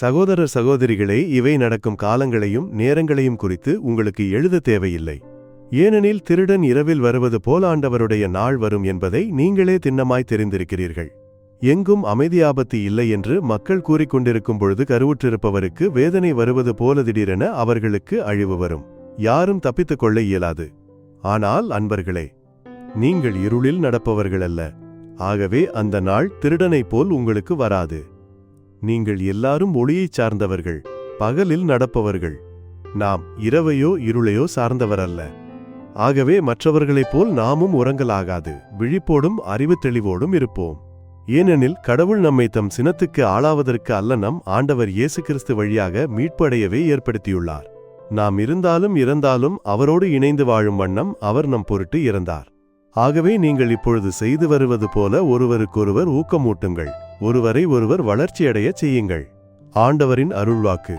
சகோதரர் சகோதரிகளே இவை நடக்கும் காலங்களையும் நேரங்களையும் குறித்து உங்களுக்கு எழுத தேவையில்லை. ஏனெனில் திருடன் இரவில் வருவது போல ஆண்டவருடைய நாள் வரும் என்பதை நீங்களே திண்ணமாய் தெரிந்திருக்கிறீர்கள். எங்கும் அமைதி ஆபத்து இல்லை என்று மக்கள் கூறிக்கொண்டிருக்கும் பொழுது கருவுற்றிருப்பவருக்கு வேதனை வருவது போல திடீரென அவர்களுக்கு அழிவு வரும். யாரும் தப்பித்துக் கொள்ள இயலாது. ஆனால் அன்பர்களே நீங்கள் இருளில் நடப்பவர்கள் அல்ல ஆகவே அந்த நாள் திருடனைப் போல் உங்களுக்கு வராது. நீங்கள் எல்லாரும் ஒளியைச் சார்ந்தவர்கள் பகலில் நடப்பவர்கள். நாம் இரவையோ இருளையோ சார்ந்தவர் அல்ல ஆகவே மற்றவர்களைப் போல் நாமும் உறங்கலாகாது விழிப்போடும் அறிவு தெளிவோடும் இருப்போம். ஏனெனில் கடவுள் நம்மை தம் சினத்துக்கு ஆளாவதற்கு அல்ல நம் ஆண்டவர் இயேசு கிறிஸ்து வழியாக மீட்படையவே ஏற்படுத்தியுள்ளார். நாம் இருந்தாலும் இறந்தாலும் அவரோடு இணைந்து வாழும் வண்ணம் அவர் நம் பொருட்டு இறந்தார். ஆகவே நீங்கள் இப்பொழுது செய்து வருவது போல ஒருவருக்கொருவர் ஊக்கமூட்டுங்கள். ஒருவரை ஒருவர் வளர்ச்சியடையச் செய்யுங்கள். ஆண்டவரின் அருள்வாக்கு.